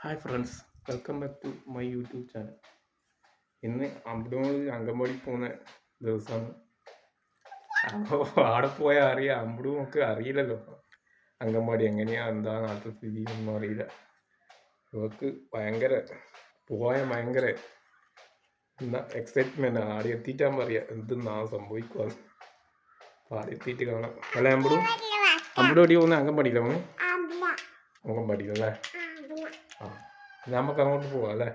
Hi friends welcome back to my YouTube channel ഇന്ന് അമ്പുടോട് അംഗൻവാടി പോകുന്ന ദിവസമാണ്. അപ്പോൾ അവിടെ പോയാൽ അറിയാം അമ്പടും ഒക്കെ അറിയില്ലല്ലോ അംഗൻവാടി എങ്ങനെയാ എന്താ നാട്ടിലെ സ്ഥിതി ഒന്നും അറിയില്ല. ഇവർക്ക് ഭയങ്കര പോയ ഭയങ്കര എന്താ എക്സൈറ്റ്മെന്റ് ആടെ എത്തിയിട്ടാകുമ്പോൾ അറിയാം എന്തെന്നാ സംഭവിക്കുക അപ്പോൾ ആടെ എത്തിയിട്ട് കാണാം. അല്ലേ അമ്പടും അമ്പടും എവിടെ പോകുന്ന? അങ്കൻവാടിയില്ല മോനെ അങ്കൻവാടിയിലല്ലേ ആ നമുക്ക് അങ്ങോട്ട് പോവാം അല്ലേ?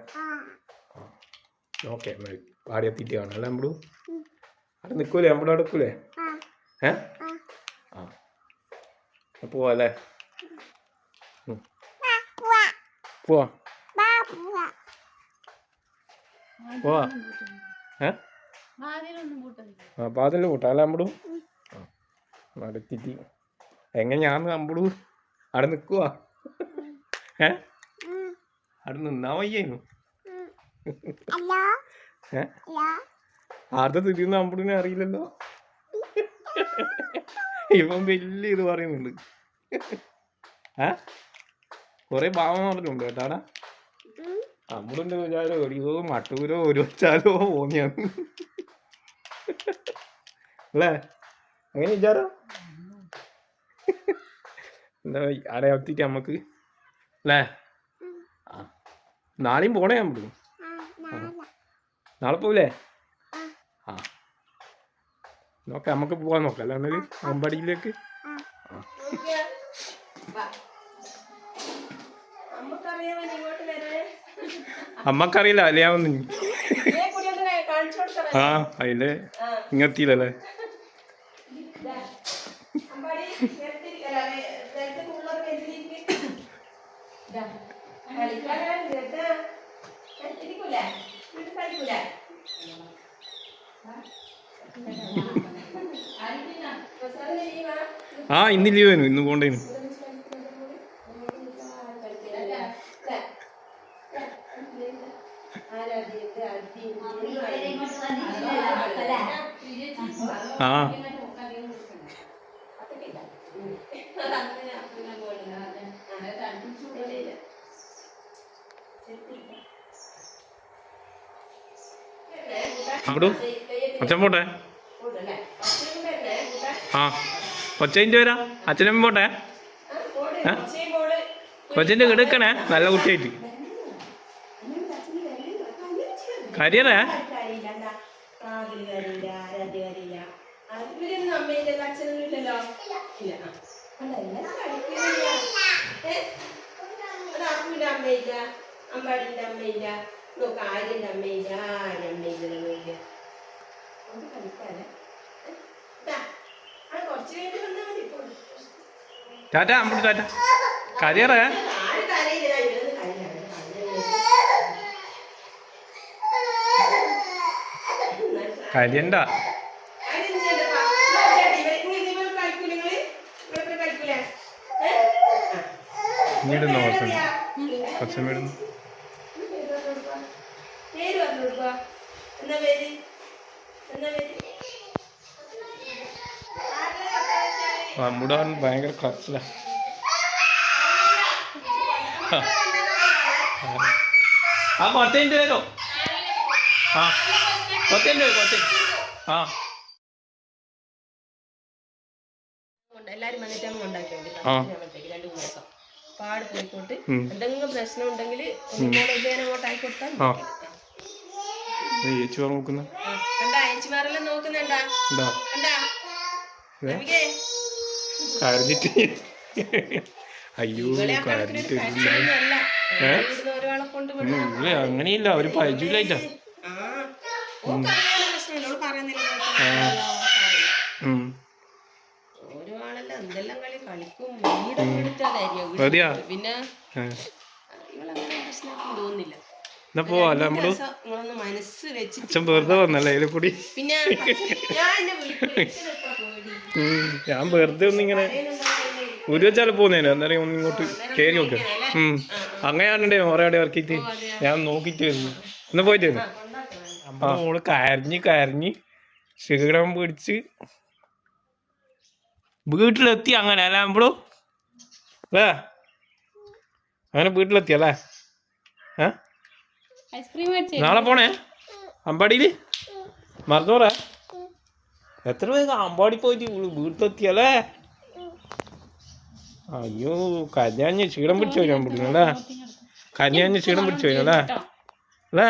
ഓക്കെ പാടി എത്തിയിട്ട് കാണാം അല്ലേ അമ്പടു അവിടെ നിൽക്കൂലേ? നമ്മളെ അവിടെ ഏ? ആ. പോവാ അല്ലേ. പോവാ. പോവാ. ആ പാതിൽ കൂട്ടാം അല്ലേ അവിടെ എത്തിയിട്ട്. എങ്ങനെയാന്ന് അമ്പടു അവിടെ നിൽക്കുവാ. ഏ? അവിടെ നിന്നാ വയ്യേനു ആരുടെ തിരിയുന്ന അമ്പടിനെ അറിയില്ലല്ലോ. ഇവൻ വലിയ ഇത് പറയുന്നുണ്ട്. ഏ? കൊറേ ഭാവം പറഞ്ഞുണ്ട് കേട്ടാടാ അമ്പടിന്റെ വിചാരം എടിയോ മട്ടൂരോ ഒരു വെച്ചാലോ ഓന്നിയാണ് അല്ലേ? അങ്ങനെ വിചാരം? എന്താ ആടെ എത്തിക്കാം നമുക്ക് അല്ലേ? നാളെയും പോണേ നമ്മൾ നാളെ പോവില്ലേ? ആ. നോക്കാം നമുക്ക് പോവാൻ നോക്കാം. അല്ല എന്നാൽ അമ്പടിയിലേക്ക്. അമ്മക്കറിയില്ല അല്ലേ? ഞാൻ വന്നു ആ അതിലെ ഇങ്ങെത്തിയില്ലല്ലേ ആ ഇന്ന് ലീവേനു ഇന്ന് പോണ്ടേനു ആ. അവിടു അച്ഛൻ പോട്ടെ. ആ കൊച്ചേന്റെ വരാ. അച്ഛനും പോട്ടെ? കൊച്ചിന്റെ കിടക്കണേ നല്ല കുട്ടിയായിട്ട്. കരിയറേ? അമ്മയില്ല അമ്പാടിന്റെ അമ്മയില്ല നോക്ക് ആര്യന്റെ അമ്മയില്ല ആര്യ അമ്മയില്ല കുറച്ച് വന്നാൽ മതി ടാറ്റ അമ്പു ടാറ്റ. കരിയറേ. കരിയണ്ട. ഇങ്ങോട്ട് നോക്കണം കുറച്ചും വീടുന്നു എന്നാ പേര്? എന്താ പേര്? നമ്മുടെ ഭയങ്കര കച്ചില ആ കൊത്തേന്റെ വരോ ആ കൊത്തേന്റെ വരും കൊത്തേ ആ. എല്ലാരും വന്നിട്ട് നമ്മൾ ഉണ്ടാക്കി രണ്ടു മൂന്ന് ദിവസം. പാട് പോയിക്കോട്ട്. എന്തെങ്കിലും പ്രശ്നം ഉണ്ടെങ്കിൽ ഒന്നുകൂടെ ഇതേനെ അങ്ങോട്ട് ആയിക്കൊടുത്താൽ ആ നോക്കുന്നു. ഏച്ചിമാരെല്ലാം നോക്കുന്നുണ്ടാ? കരഞ്ഞിട്ട്. അയ്യോ കരഞ്ഞിട്ട് അങ്ങനെയില്ല. അവർ മതിയാ? പിന്നെ ഇവളങ്ങനെ തോന്നുന്നില്ല. എന്നാ നമ്മൾ അച്ഛൻ വെറുതെ വന്നല്ലേ അതിൽ കൂടി? ഞാൻ എന്നെ വെറുതെ ഒന്നിങ്ങനെ? ഒരു വെച്ചാൽ പോന്നേനെ അന്നേരം ഒന്ന് ഇങ്ങോട്ട് കയറി നോക്ക്. ഉം. ഓരോ ഇറക്കിയിട്ട് ഞാൻ നോക്കിയിട്ട് വരുന്നു. ഒന്ന് പോയിട്ട് വരുന്നു? ഓൾ കരഞ്ഞ് കരഞ്ഞ് ക്ഷീണം പിടിച്ച് വീട്ടിലെത്തി അങ്ങനെ അല്ല നമ്മളു? അല്ലേ? അങ്ങനെ വീട്ടിലെത്തി അല്ലേ? ഏ? ഐസ്ക്രീം നാളെ പോണേ? അമ്പാടിയിൽ മറന്നോറ എത്ര വേഗം അമ്പാടി പോയിട്ട് വീട്ടിലെത്തിയല്ലേ അയ്യോ കഞ്ഞാഞ്ഞ് ക്ഷീണം പിടിച്ചു വരാൻ പിടിക്കുന്നല്ലേ കഞ്ഞാഞ്ഞ് ക്ഷീണം പിടിച്ചു വരുന്നല്ലേ അല്ലേ?